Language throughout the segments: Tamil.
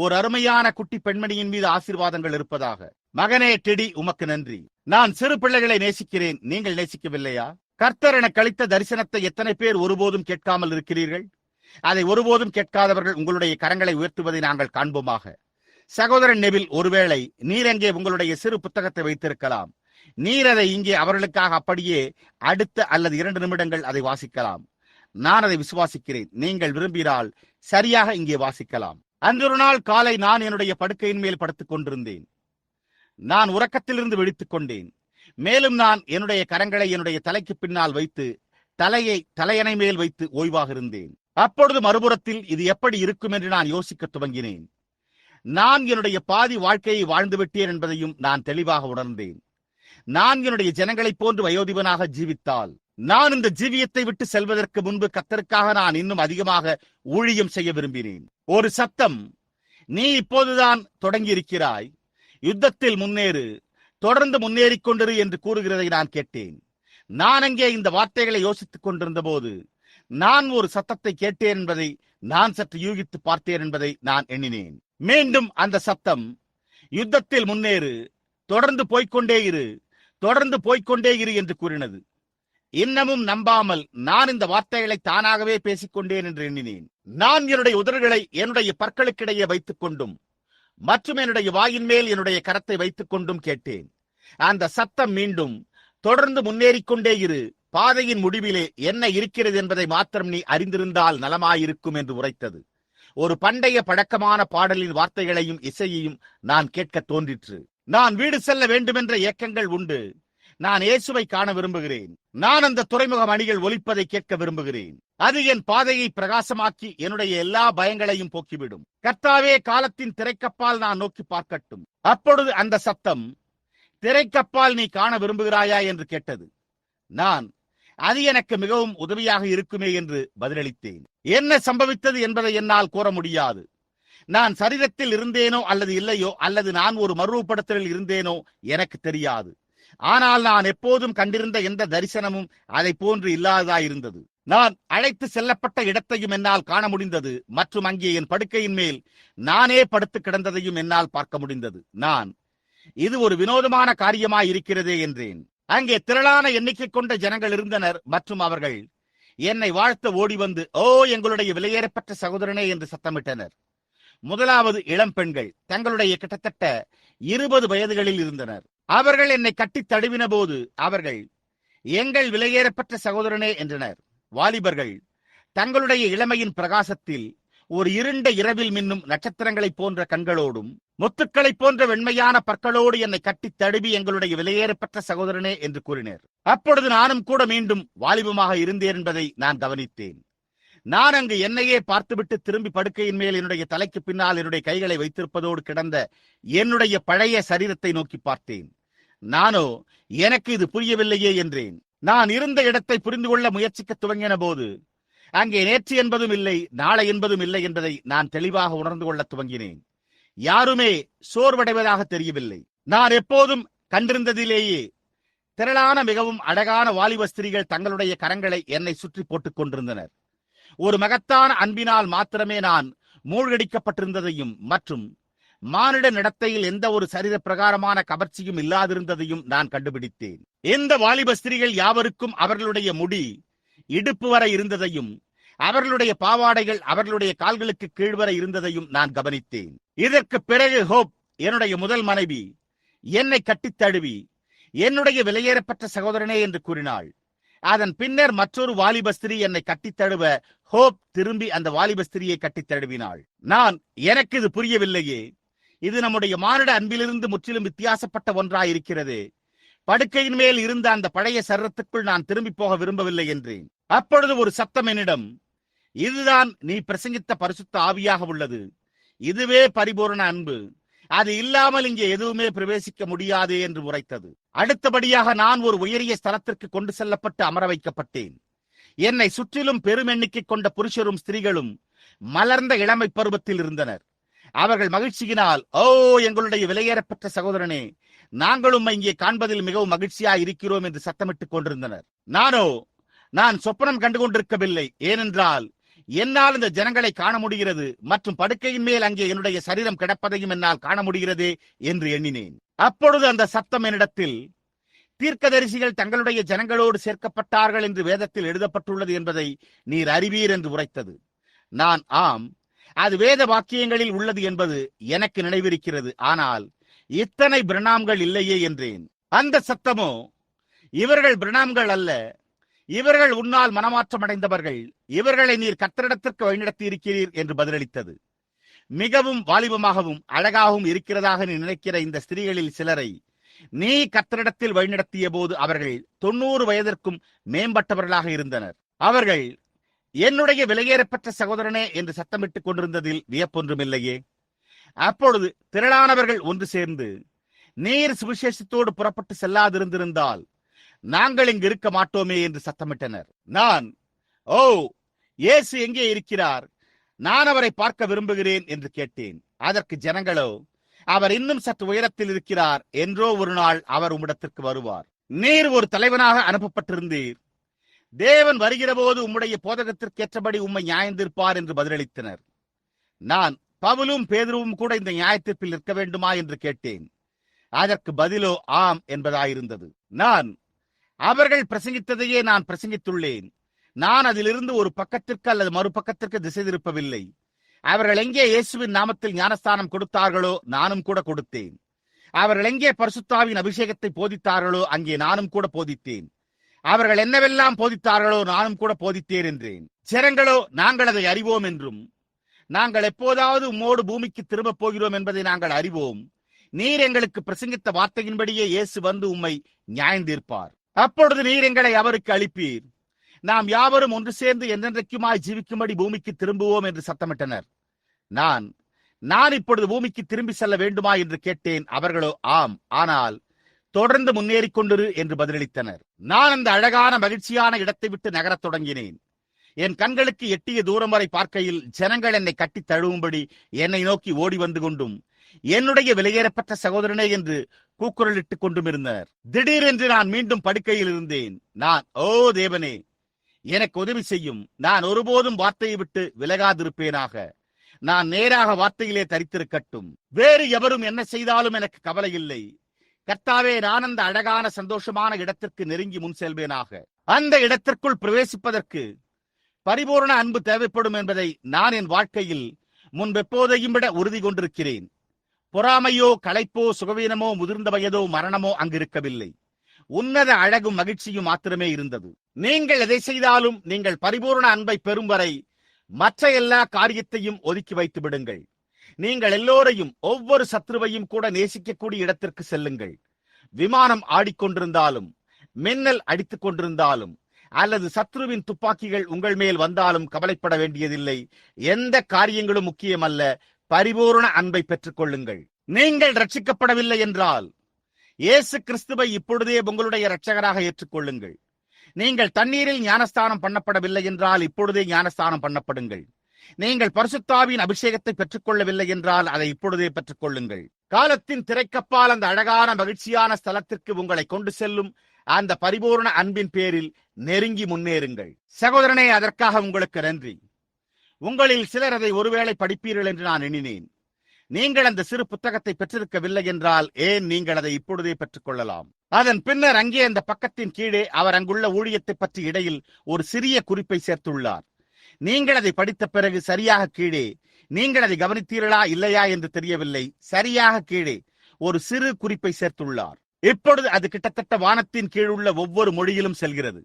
ஓர் அருமையான குட்டி பெண்மணியின் மீது ஆசீர்வாதங்கள் இருப்பதாக. மகனே டெடி உமக்கு நன்றி. நான் சிறு பிள்ளைகளை நேசிக்கிறேன். நீங்கள் நேசிக்கவில்லையா? கர்த்தர் என கழித்த தரிசனத்தை எத்தனை பேர் ஒருபோதும் கேட்காமல் இருக்கிறீர்கள்? அதை ஒருபோதும் கேட்காதவர்கள் உங்களுடைய கரங்களை உயர்த்துவதை நாங்கள் காண்போமாக. சகோதரன் நெவில் ஒருவேளை நீர் எங்கே உங்களுடைய சிறு புத்தகத்தை வைத்திருக்கலாம்? நீர் அதை இங்கே அவர்களுக்காக அப்படியே அடுத்த அல்லது இரண்டு நிமிடங்கள் அதை வாசிக்கலாம். நான் அதை விசுவாசிக்கிறேன். நீங்கள் விரும்பினால் சரியாக இங்கே வாசிக்கலாம். அன்றொரு நாள் காலை நான் என்னுடைய படுக்கையின் மேல் படுத்துக் கொண்டிருந்தேன். நான் உறக்கத்திலிருந்து விழித்துக் கொண்டேன். மேலும் நான் என்னுடைய கரங்களை என்னுடைய தலைக்கு பின்னால் வைத்து தலையை தலையணை மேல் வைத்து ஓய்வாக இருந்தேன். அப்பொழுது மறுபுறத்தில் இது எப்படி இருக்கும் என்று நான் யோசிக்க துவங்கினேன். நான் என்னுடைய பாதி வாழ்க்கையை வாழ்ந்து விட்டேன் என்பதையும் நான் தெளிவாக உணர்ந்தேன். நான் என்னுடைய ஜனங்களைப் போன்று வயோதிபனாக ஜீவித்தால் நான் இந்த ஜீவியத்தை விட்டு செல்வதற்கு முன்பு கத்தருக்காக நான் இன்னும் அதிகமாக ஊழியம் செய்ய விரும்பினேன். ஒரு சத்தம் நீ இப்போதுதான் தொடங்கி இருக்கிறாய் யுத்தத்தில் முன்னேறு தொடர்ந்து முன்னேறிக் கொண்டிரு என்று கூறுகிறதை நான் கேட்டேன். நான் அங்கே இந்த வார்த்தைகளை யோசித்துக் கொண்டிருந்த போது நான் ஒரு சத்தத்தை கேட்டேன் என்பதை நான் சற்று யூகித்து பார்த்தேன் என்பதை நான் எண்ணினேன். மீண்டும் அந்த சத்தம் யுத்தத்தில் முன்னேறு தொடர்ந்து போய்கொண்டே இரு. தொடர்ந்து போய்கொண்டே இரு என்று கூறினது. இன்னமும் நம்பாமல் நான் இந்த வார்த்தைகளை தானாகவே பேசிக்கொண்டேன் என்று எண்ணினேன். நான் என்னுடைய உதடுகளை என்னுடைய பற்களுக்கிடையே வைத்துக் கொண்டும் மற்றும் என்னுடைய வாயின் மேல் என்னுடைய கரத்தை வைத்துக் கொண்டும் கேட்டேன். அந்த சத்தம் மீண்டும் தொடர்ந்து முன்னேறிக் கொண்டே இரு பாதையின் முடிவிலே என்ன இருக்கிறது என்பதை மாத்திரம் நீ அறிந்திருந்தால் நலமாயிருக்கும் என்று உரைத்தது. ஒரு பண்டைய பழக்கமான பாடலின் வார்த்தைகளையும் இசையையும் நான் கேட்க தோன்றிற்று. நான் வீடு செல்ல வேண்டுமென்ற ஏக்கங்கள் உண்டு. நான் இயேசுவை காண விரும்புகிறேன். நான் அந்த துறைமுக அணிகள் ஒலிப்பதை கேட்க விரும்புகிறேன். அது என் பாதையை பிரகாசமாக்கி என்னுடைய எல்லா பயங்களையும் போக்கிவிடும். கர்த்தாவே காலத்தின் திரைக்கப்பால் நான் நோக்கி பார்க்கட்டும். அப்பொழுது அந்த சத்தம் திரைக்கப்பால் நீ காண விரும்புகிறாயா? என்று கேட்டது. நான் அது எனக்கு மிகவும் உதவியாக இருக்குமே என்று பதிலளித்தேன். என்ன சம்பவித்தது என்பதை என்னால் கூற முடியாது. நான் சரீரத்தில் இருந்தேனோ அல்லது இல்லையோ அல்லது நான் ஒரு மறுரூபடத்தில் இருந்தேனோ எனக்கு தெரியாது. ஆனால் நான் எப்போதும் கண்டிருந்த எந்த தரிசனமும் அதை போன்று இல்லாததாயிருந்தது நான் அழைத்து செல்லப்பட்ட இடத்தையும் என்னால் காண முடிந்தது. மற்றும் அங்கே என் படுக்கையின் மேல் நானே படுத்து கிடந்ததையும் என்னால் பார்க்க முடிந்தது. நான் இது ஒரு வினோதமான காரியமாய் இருக்கிறதே என்றேன். அங்கே திரளான எண்ணிக்கை கொண்ட ஜனங்கள் இருந்தனர். மற்றும் அவர்கள் என்னை வாழ்த்த ஓடி வந்து ஓ எங்களுடைய விலையேறப்பட்ட சகோதரனே என்று சத்தமிட்டனர். முதலாவது இளம் பெண்கள். தங்களுடைய கிட்டத்தட்ட இருபது வயதுகளில் இருந்தனர். அவர்கள் என்னை கட்டி தழுவின போது அவர்கள் எங்கள் விலையேறப்பட்ட சகோதரனே என்றனர். வாலிபர்கள் தங்களுடைய இளமையின் பிரகாசத்தில் ஒரு இருண்ட இரவில் மின்னும் நட்சத்திரங்களைப் போன்ற கண்களோடும் முத்துக்களைப் போன்ற வெண்மையான பற்களோடு என்னை கட்டி தடுவி எங்களுடைய விலையேறப்பட்ட சகோதரனே என்று கூறினர். அப்பொழுது நானும் கூட மீண்டும் வாலிபமாக இருந்தேன் என்பதை நான் கவனித்தேன். நான் அங்கு என்னையே பார்த்துவிட்டு திரும்பி படுக்கையின் மேல் என்னுடைய தலைக்கு பின்னால் என்னுடைய கைகளை வைத்திருப்பதோடு கிடந்த என்னுடைய பழைய சரீரத்தை நோக்கி பார்த்தேன். நானோ எனக்கு இது புரியவில்லையே என்றேன். நான் இருந்த இடத்தை புரிந்து கொள்ள முயற்சிக்க துவங்கின போது அங்கே நேற்று என்பதும் இல்லை நாளை என்பதும் இல்லை என்பதை நான் தெளிவாக உணர்ந்து கொள்ள துவங்கினேன். யாருமே சோர்வடைவதாக தெரியவில்லை. நான் எப்போதும் கண்டிருந்ததிலேயே திரளான மிகவும் அழகான வாலிப ஸ்திரீகள் தங்களுடைய கரங்களை என்னை சுற்றி போட்டுக் கொண்டிருந்தனர். ஒரு மகத்தான அன்பினால் மாத்திரமே நான் மூழ்கடிக்கப்பட்டிருந்ததையும் மற்றும் மானிட நடத்தையில் எந்த ஒரு சரீர பிரகாரமான கவர்ச்சியும் இல்லாதிருந்ததையும் நான் கண்டுபிடித்தேன். எந்த வாலிப ஸ்திரீகள் யாவருக்கும் அவர்களுடைய முடி இடுப்பு வரை இருந்ததையும் அவர்களுடைய பாவாடைகள் அவர்களுடைய கால்களுக்கு கீழ்வரை இருந்ததையும் நான் கவனித்தேன். இதற்கு பிறகு ஹோப் என்னுடைய முதல் மனைவி என்னை கட்டித் தழுவி என்னுடைய விலையேறப்பட்ட சகோதரனே என்று கூறினாள். அதன் பின்னர் மற்றொரு வாலிபஸ்திரி என்னை கட்டித் தழுவ ஹோப் திரும்பி அந்த வாலிபஸ்திரியை கட்டித் தழுவினாள். நான் எனக்கு இது புரியவில்லையே. இது நம்முடைய மானிட அன்பிலிருந்து முற்றிலும் வித்தியாசப்பட்ட ஒன்றாய் இருக்கிறது படுக்கையின் மேல் இருந்த அந்த பழைய சரத்துக்குள் நான் திரும்பி போக விரும்பவில்லை என்றேன். அப்பொழுது ஒரு சத்தம் என்னிடம் இதுதான் நீ பிரசங்கித்த பரிசுத்த ஆவியாக உள்ளது. இதுவே பரிபூரண அன்பு. அது இல்லாமல் இங்கே எதுவுமே பிரவேசிக்க முடியாது என்று உரைத்தது. அடுத்தபடியாக நான் ஒரு உயரிய ஸ்தலத்திற்கு கொண்டு செல்லப்பட்டு அமர வைக்கப்பட்டேன். என்னை சுற்றிலும் பெரும் எண்ணிக்கை கொண்ட புருஷரும் ஸ்திரீகளும் மலர்ந்த இளமை பருவத்தில் இருந்தனர். அவர்கள் மகிழ்ச்சியினால் ஓ எங்களுடைய விலையேறப்பட்ட சகோதரனே நாங்களும் இங்கே காண்பதில் மிகவும் மகிழ்ச்சியா இருக்கிறோம் என்று சத்தமிட்டுக் கொண்டிருந்தனர். நானோ நான் சொப்பனம் கண்டு கொண்டிருக்கவில்லை. ஏனென்றால் என்னால் இந்த ஜனங்களை காண முடிகிறது மற்றும் படுக்கையின் மேல் அங்கே என்னுடைய சரீரம் கிடப்பதையும் என்னால் காண முடிகிறதே என்று எண்ணினேன். அப்பொழுது அந்த சத்தம் என்னிடத்தில் தீர்க்கதரிசிகள் தங்களுடைய ஜனங்களோடு சேர்க்கப்பட்டார்கள் என்று வேதத்தில் எழுதப்பட்டுள்ளது என்பதை நீர் அறிவீர் என்று உரைத்தது. நான் ஆம் அது வேத வாக்கியங்களில் உள்ளது என்பது எனக்கு நினைவிருக்கிறது ஆனால் இத்தனை பிரணாம்கள் இல்லையே என்றேன். அந்த சத்தமோ இவர்கள் பிரணாம்கள் அல்ல இவர்கள் உன்னால் மனமாற்றம் அடைந்தவர்கள் இவர்களை நீர் கத்தரிடத்திற்கு வழிநடத்தி இருக்கிறீர் என்று பதிலளித்தது. மிகவும் வாலிபமாகவும் அழகாகவும் இருக்கிறதாக நீ நினைக்கிற இந்த ஸ்திரீகளில் சிலரை நீ கத்தரிடத்தில் வழிநடத்திய போது அவர்கள் தொண்ணூறு வயதிற்கும் மேம்பட்டவர்களாக இருந்தனர். அவர்கள் என்னுடைய விலையேறப்பட்ட சகோதரனே என்று சத்தமிட்டுக் கொண்டிருந்ததில் வியப்பொன்றுமில்லையே. அப்பொழுது திரளானவர்கள் ஒன்று சேர்ந்து நீர் சுவிசேஷத்தோடு புறப்பட்டு செல்லாதிருந்திருந்தால் நாங்கள் இங்கு இருக்க மாட்டோமே என்று சத்தமிட்டனர். நான் ஓ இயேசு எங்கே இருக்கிறார்? நான் அவரை பார்க்க விரும்புகிறேன் என்று கேட்டேன். அதற்கு ஜனங்களோ அவர் இன்னும் சற்று உயரத்தில் இருக்கிறார். என்றோ ஒரு நாள் அவர் உம்மிடத்திற்கு வருவார். நீர் ஒரு தலைவனாக அனுப்பப்பட்டிருந்தீர். தேவன் வருகிற போது உம்முடைய போதகத்திற்கு ஏற்றபடி உம்மை நியாயந்திருப்பார் என்று பதிலளித்தனர். நான் பவுலும் பேதுருவும் கூட இந்த நியாயத்தீர்ப்பில் நிற்க வேண்டுமா? என்று கேட்டேன். அதற்கு பதிலோ ஆம் என்பதாயிருந்தது. நான் அவர்கள் பிரசங்கித்ததையே நான் பிரசங்கித்துள்ளேன். நான் அதிலிருந்து ஒரு பக்கத்திற்கு அல்லது மறுபக்கத்திற்கு திசை திருப்பவில்லை. அவர்கள் எங்கே இயேசுவின் நாமத்தில் ஞானஸ்தானம் கொடுத்தார்களோ நானும் கூட கொடுத்தேன். அவர்கள் எங்கே பரிசுத்தாவின் அபிஷேகத்தை போதித்தார்களோ அங்கே நானும் கூட போதித்தேன். அவர்கள் என்னவெல்லாம் போதித்தார்களோ நானும் கூட போதித்தேன் என்றேன். ஜனங்களோ நாங்கள் அதை அறிவோம் என்றும். நாங்கள் எப்போதாவது உம்மோடு பூமிக்கு திரும்பப் போகிறோம் என்பதை நாங்கள் அறிவோம். நீர் எங்களுக்கு பிரசங்கித்த வார்த்தையின்படியே இயேசு வந்து உம்மை நியாயந்தீர்ப்பார். அப்பொழுது நீர் எங்களை அவருக்கு அளிப்பீர். நாம் யாவரும் ஒன்று சேர்ந்து என்றென்றைக்குமாய் ஜீவிக்கும்படி பூமிக்கு திரும்புவோம் என்று சத்தமிட்டனர். நான் நான் இப்பொழுது பூமிக்கு திரும்பி செல்ல வேண்டுமா என்று கேட்டேன். அவர்களோ ஆம் ஆனால் தொடர்ந்து முன்னேறிக் கொண்டிரு என்று பதிலளித்தனர். நான் அந்த அழகான மகிழ்ச்சியான இடத்தை விட்டு நகரத் தொடங்கினேன். என் கண்களுக்கு எட்டிய தூரம் வரை பார்க்கையில் ஜனங்கள் என்னை கட்டி தழுவும்படி என்னை நோக்கி ஓடி வந்து கொண்டும் என்னுடைய விலையேறப்பட்ட சகோதரனே என்று கூக்குரலிட்டுக் கொண்டும் இருந்தனர் திடீரென்று நான் மீண்டும் படுக்கையில் இருந்தேன். நான் ஓ தேவனே எனக்கு உதவி செய்யும். நான் ஒருபோதும் வார்த்தையை விட்டு விலகாதிருப்பேனாக. நான் நேராக வார்த்தையிலே தரித்திருக்கட்டும். வேறு எவரும் என்ன செய்தாலும் எனக்கு கவலை இல்லை. கர்த்தாவே நான் அந்த அழகான சந்தோஷமான இடத்திற்கு நெருங்கி முன் செல்வேனாக. அந்த இடத்திற்குள் பிரவேசிப்பதற்கு பரிபூர்ண அன்பு தேவைப்படும் என்பதை நான் என் வாழ்க்கையில் முன்பெப்போதையும் விட உறுதி கொண்டிருக்கிறேன். பொறாமையோ களைப்போ சுகவீனமோ முதிர்ந்த வயதோ மரணமோ அங்கு இருக்கவில்லை உன்னத அழகும் மகிழ்ச்சியும் மாத்திரமே இருந்தது. நீங்கள் எதை செய்தாலும் நீங்கள் பரிபூர்ண அன்பை பெறும் வரை மற்ற எல்லா காரியத்தையும் ஒதுக்கி வைத்து விடுங்கள். நீங்கள் எல்லோரையும் ஒவ்வொரு சத்ருவையும் கூட நேசிக்கக்கூடிய இடத்திற்கு செல்லுங்கள். விமானம் ஆடிக்கொண்டிருந்தாலும் மின்னல் அடித்துக் கொண்டிருந்தாலும் அல்லது சத்ருவின் துப்பாக்கிகள் உங்கள் மேல் வந்தாலும் கவலைப்பட வேண்டியதில்லை. எந்த காரியங்களும் முக்கியமல்ல. பரிபூர்ண அன்பை பெற்றுக் கொள்ளுங்கள் நீங்கள் ரட்சிக்கப்படவில்லை என்றால் இயேசு கிறிஸ்துவை இப்பொழுதே உங்களுடைய இரட்சகராக ஏற்றுக்கொள்ளுங்கள். நீங்கள் தண்ணீரில் ஞானஸ்தானம் பண்ணப்படவில்லை என்றால் இப்பொழுதே ஞானஸ்தானம் பண்ணப்படுங்கள். நீங்கள் பரிசுத்தாவின் அபிஷேகத்தை பெற்றுக்கொள்ளவில்லை என்றால் அதை இப்பொழுதே பெற்றுக் கொள்ளுங்கள் காலத்தின் திரைக்கப்பால் அந்த அழகான மகிழ்ச்சியான ஸ்தலத்திற்கு உங்களை கொண்டு செல்லும் அந்த பரிபூர்ண அன்பின் பேரில் நெருங்கி முன்னேறுங்கள். சகோதரனே அதற்காக உங்களுக்கு நன்றி. உங்களில் சிலர் அதை ஒருவேளை படிப்பீர்கள் என்று நான் எண்ணினேன். நீங்கள் அந்த சிறு புத்தகத்தை பெற்றிருக்கவில்லை என்றால் ஏன் நீங்கள் அதை இப்பொழுதே பெற்றுக் கொள்ளலாம் அதன் பின்னர் அங்கே அந்த பக்கத்தின் கீழே அவர் அங்குள்ள ஊழியத்தை பற்றி இடையில் ஒரு சிறிய குறிப்பை சேர்த்துள்ளார். நீங்கள் அதை படித்த பிறகு சரியாக கீழே நீங்கள் அதை கவனித்தீர்களா இல்லையா என்று தெரியவில்லை சரியாக கீழே ஒரு சிறு குறிப்பை சேர்த்துள்ளார். இப்பொழுது அது கிட்டத்தட்ட வானத்தின் கீழுள்ள ஒவ்வொரு மொழியிலும் செல்கிறது.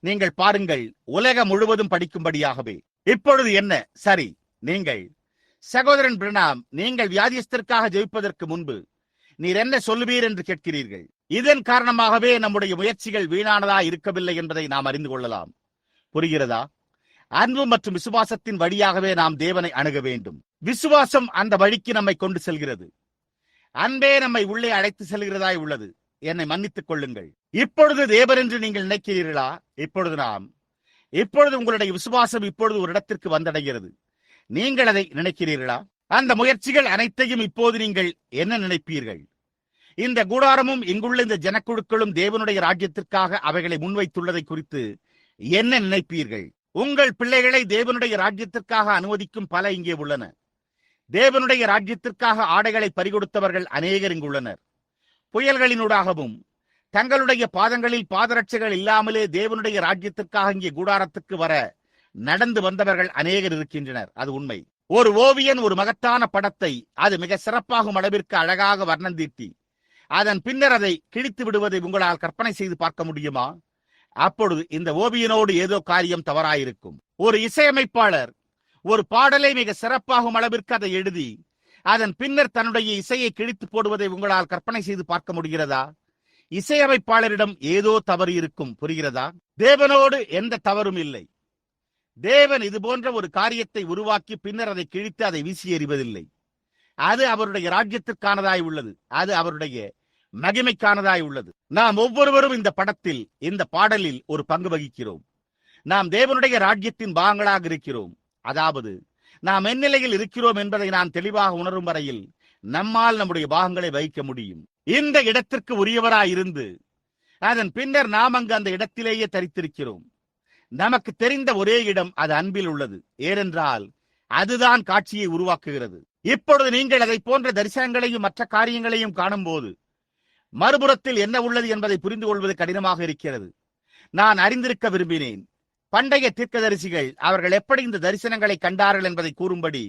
நீங்கள் பாருங்கள் உலகம் முழுவதும் படிக்கும்படியாகவே. இப்பொழுது என்ன? சரி நீங்கள். சகோதரன் பிரணாம் நீங்கள் வியாதியஸ்தற்காக ஜெயிப்பதற்கு முன்பு நீர் என்ன சொல்லுவீர் என்று கேட்கிறீர்கள்? இதன் காரணமாகவே நம்முடைய முயற்சிகள் வீணானதா இருக்கவில்லை என்பதை நாம் அறிந்து கொள்ளலாம். புரிகிறதா? அன்பு மற்றும் விசுவாசத்தின் வழியாகவே நாம் தேவனை அணுக வேண்டும். விசுவாசம் அந்த வழிக்கு நம்மை கொண்டு செல்கிறது. அன்பே நம்மை உள்ளே அழைத்து செல்கிறதாய் உள்ளது. என்னை மன்னித்துக் கொள்ளுங்கள். இப்பொழுது தேவர் என்று நீங்கள் நினைக்கிறீர்களா? இப்பொழுது நாம். இப்பொழுது உங்களுடைய விசுவாசம் இப்பொழுது ஒரு இடத்திற்கு வந்தடைகிறது. நீங்கள் அதை நினைக்கிறீர்களா? அந்த முயற்சிகள் அனைத்தையும் இப்போது நீங்கள் என்ன நினைப்பீர்கள்? இந்த கூடாரமும் இங்குள்ள இந்த ஜனக்குழுக்களும் தேவனுடைய ராஜ்யத்திற்காக அவைகளை முன்வைத்துள்ளதை குறித்து என்ன நினைப்பீர்கள்? உங்கள் பிள்ளைகளை தேவனுடைய ராஜ்யத்திற்காக அனுமதிக்கும் பல இங்கே உள்ளன. தேவனுடைய ராஜ்யத்திற்காக ஆடைகளை பறிகொடுத்தவர்கள் அநேகர் இங்கு உள்ளனர் புயல்களினூடாகவும் தங்களுடைய பாதங்களில் பாதரட்சைகள் இல்லாமலே தேவனுடைய ராஜ்யத்திற்காக இங்கே கூடாரத்துக்கு வர நடந்து வந்தவர்கள் அநேகர் இருக்கின்றனர். அது உண்மை. ஒரு ஓவியன் ஒரு மகத்தான படத்தை அது மிக சிறப்பாகும் அளவிற்கு அழகாக வர்ணம் தீட்டி அதன் பின்னர் அதை கிழித்து விடுவதை உங்களால் கற்பனை செய்து பார்க்க முடியுமா? அப்பொழுது இந்த ஓவியனோடு ஏதோ காரியம் தவறாயிருக்கும். ஒரு இசையமைப்பாளர் ஒரு பாடலை மிக சிறப்பாகும் அளவிற்கு அதை எழுதி அதன் பின்னர் தன்னுடைய இசையை கிழித்து போடுவதை உங்களால் கற்பனை செய்து பார்க்க முடிகிறதா? இசையமைப்பாளரிடம் ஏதோ தவறு இருக்கும் புரிகிறதா? தேவனோடு எந்த தவறும் இல்லை. தேவன் இது போன்ற ஒரு காரியத்தை உருவாக்கி பின்னர் அதை கிழித்து அதை வீசி எறிவதில்லை. அது அவருடைய ராஜ்யத்திற்கானதாய் உள்ளது. அது அவருடைய மகிமைக்கானதாய் உள்ளது. நாம் ஒவ்வொருவரும் இந்த படத்தில் இந்த பாடலில் ஒரு பங்கு வகிக்கிறோம். நாம் தேவனுடைய ராஜ்யத்தின் பாகங்களாக இருக்கிறோம். அதாவது நாம் எந்நிலையில் இருக்கிறோம் என்பதை நான் தெளிவாக உணரும் வரையில் நம்மால் நம்முடைய பாகங்களை வகிக்க முடியும். இந்த இடத்திற்கு உரியவராயிருந்து அதன் பின்னர் நாம் அங்கு அந்த இடத்திலேயே தரித்திருக்கிறோம். நமக்கு தெரிந்த ஒரே இடம் அது அன்பில் உள்ளது. ஏனென்றால் அதுதான் காட்சியை உருவாக்குகிறது. இப்பொழுது நீங்கள் அதை போன்ற தரிசனங்களையும் மற்ற காரியங்களையும் காணும்போது மறுபுறத்தில் என்ன உள்ளது என்பதை புரிந்து கொள்வது கடினமாக இருக்கிறது. நான் அறிந்திருக்க விரும்பினேன். பண்டைய தீர்க்கதரிசிகள் அவர்கள் எப்படி இந்த தரிசனங்களை கண்டார்கள் என்பதை கூறும்படி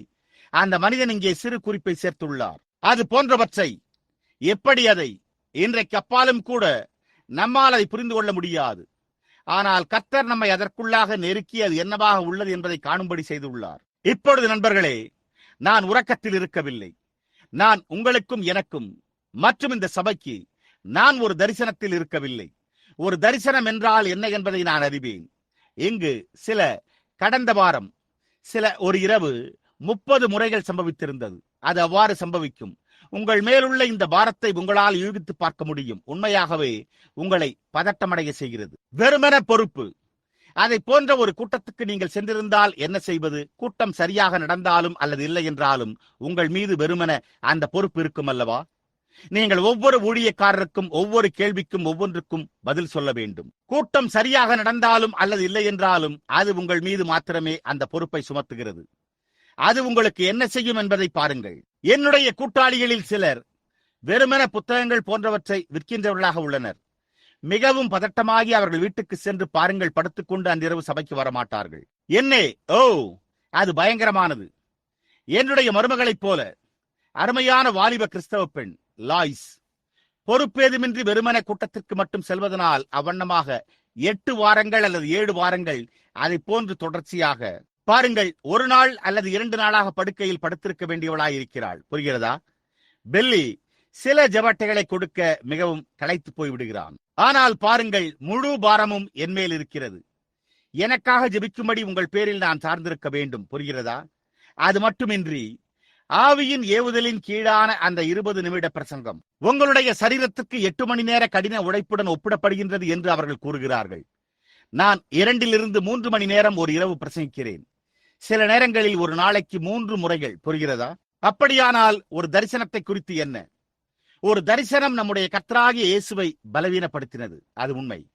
அந்த மனிதன் இங்கே சிறு குறிப்பை சேர்த்துள்ளார். அது போன்றவற்றை எப்படி அதை இன்றைக்கு அப்பாலும் கூட நம்மால் அதை புரிந்து கொள்ள முடியாது. ஆனால் கத்தர் நம்மை அதற்குள்ளாக நெருக்கி அது என்னவாக உள்ளது என்பதை காணும்படி செய்துள்ளார். இப்பொழுது நண்பர்களே நான் உறக்கத்தில் இருக்கவில்லை. நான் உங்களுக்கும் எனக்கும் மற்றும் இந்த சபைக்கு நான் ஒரு தரிசனத்தில் இருக்கவில்லை. ஒரு தரிசனம் என்றால் என்ன என்பதை நான் அறிவேன். இங்கு சில கடந்த வாரம் சில ஒரு இரவு முப்பது முறைகள் சம்பவித்திருந்தது. அது அவ்வாறு சம்பவிக்கும். உங்கள் மேலுள்ள இந்த பாரத்தை உங்களால் யூகித்து பார்க்க முடியும். உண்மையாகவே உங்களை பதட்டமடைய செய்கிறது. வெறுமன பொறுப்பு. அதை போன்ற ஒரு கூட்டத்துக்கு நீங்கள் சென்றிருந்தால் என்ன செய்வது? கூட்டம் சரியாக நடந்தாலும் அல்லது இல்லை என்றாலும் உங்கள் மீது வெறுமன அந்த பொறுப்பு இருக்கும் அல்லவா? நீங்கள் ஒவ்வொரு ஊழியக்காரருக்கும் ஒவ்வொரு கேள்விக்கும் ஒவ்வொன்றுக்கும் பதில் சொல்ல வேண்டும். கூட்டம் சரியாக நடந்தாலும் அல்லது இல்லை என்றாலும் அது உங்கள் மீது மாத்திரமே அந்த பொறுப்பை சுமத்துகிறது. அது உங்களுக்கு என்ன செய்யும் என்பதை பாருங்கள். என்னுடைய கூட்டாளிகளில் சிலர் வெறுமன புத்தகங்கள் போன்றவற்றை விற்கின்றவர்களாக உள்ளனர். மிகவும் பதட்டமாகி அவர்கள் வீட்டுக்கு சென்று பாருங்கள் படுத்துக்கொண்டு அன்றிரவு சபைக்கு வரமாட்டார்கள். என்னே? ஓ அது பயங்கரமானது. என்னுடைய மருமகளைப் போல அருமையான வாலிப கிறிஸ்தவ பெண் லாய்ஸ். பொறுப்பேதுமின்றி வெறுமன கூட்டத்திற்கு மட்டும் செல்வதனால் அவ்வண்ணமாக எட்டு வாரங்கள் அல்லது ஏழு வாரங்கள் அதை போன்று தொடர்ச்சியாக பாருங்கள் ஒரு நாள் அல்லது இரண்டு நாளாக படுக்கையில் படுத்திருக்க வேண்டியவளாய் இருக்கிறாள். புரிகிறதா? பெல்லி சில ஜபட்டைகளை கொடுக்க மிகவும் களைத்து போய் விடுகிறான் ஆனால் பாருங்கள் முழு பாரமும் என்மேல் இருக்கிறது. எனக்காக ஜெபிக்கும்படி உங்கள் பேரில் நான் சார்ந்திருக்க வேண்டும். புரிகிறதா? அது மட்டுமின்றி ஆவியின் ஏவுதலின் கீழான அந்த இருபது நிமிட பிரசங்கம் உங்களுடைய சரீரத்துக்கு எட்டு மணி நேர கடின உழைப்புடன் ஒப்பிடப்படுகின்றது என்று அவர்கள் கூறுகிறார்கள். நான் இரண்டிலிருந்து மூன்று மணி நேரம் ஒரு இரவு பிரசங்கிக்கிறேன். சில நேரங்களில் ஒரு நாளைக்கு மூன்று முறைகள். புரிகிறதா? அப்படியானால் ஒரு தரிசனத்தை குறித்து என்ன? ஒரு தரிசனம் நம்முடைய கத்தராகிய இயேசுவை பலவீனப்படுத்தினது. அது உண்மை.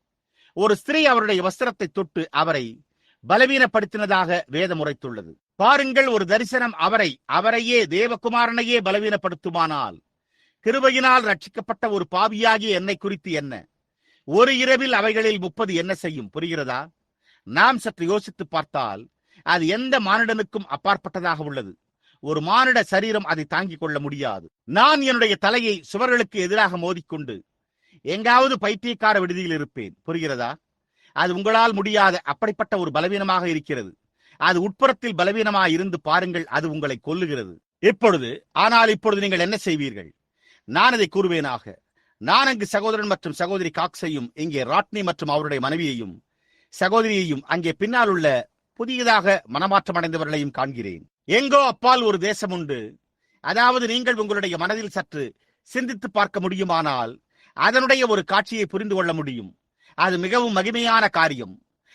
ஒரு ஸ்திரீ அவருடைய வஸ்திரத்தை தொட்டு அவரை பலவீனப்படுத்தினதாக வேதம் உரைத்துள்ளது. பாருங்கள் ஒரு தரிசனம் அவரை அவரையே தேவகுமாரனையே பலவீனப்படுத்துமானால். கிருபையினால் ரட்சிக்கப்பட்ட ஒரு பாவியாகிய என்னை குறித்து என்ன? ஒரு இரவில் அவைகளில் முப்பது என்ன செய்யும்? புரிகிறதா? நாம் சற்று யோசித்து பார்த்தால் அது எந்த மானிடனுக்கும் அப்பாற்பட்டதாக உள்ளது. ஒரு மானிட சரீரம் அதை தாங்கிக் கொள்ள முடியாது. நான் என்னுடைய தலையை சுவர்களுக்கு எதிராக மோதிக்கொண்டு எங்காவது பைத்தியக்கார விடுதியில் இருப்பேன். புரிகிறதா? அது உங்களால் முடியாத அப்படிப்பட்ட ஒரு பலவீனமாக இருக்கிறது. அது உட்புறத்தில் பலவீனமாக இருந்து பாருங்கள் அது உங்களை கொல்லுகிறது. இப்பொழுது ஆனால் இப்பொழுது நீங்கள் என்ன செய்வீர்கள்? நான் இதை கூறுவேனாக நான் அங்கு சகோதரன் மற்றும் சகோதரி காக்ஸையும் இங்கே ராட்னி மற்றும் அவருடைய மனைவியையும் சகோதரியையும் அங்கே பின்னால் உள்ள புதியதாக மனமாற்றம் அடைந்தவர்களையும் காண்கிறேன். எங்கோ அப்பால் ஒரு தேசம் உண்டு. அதாவது நீங்கள் உங்களுடைய மனதில் சற்று சிந்தித்து பார்க்க முடியுமானால் அதனுடைய ஒரு காட்சியை புரிந்து கொள்ள முடியும். அது மிகவும் மகிமையான காரியம்.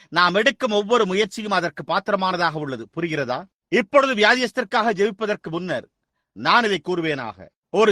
நாம் எடுக்கும் ஒவ்வொரு முயற்சியும் அதற்கு பாத்திரமானதாக உள்ளது. புரிகிறதா? இப்பொழுது வியாதியஸ்தற்காக ஜெபிப்பதற்கு முன்னர் நான் இதை கூறுவேனாக. ஒரு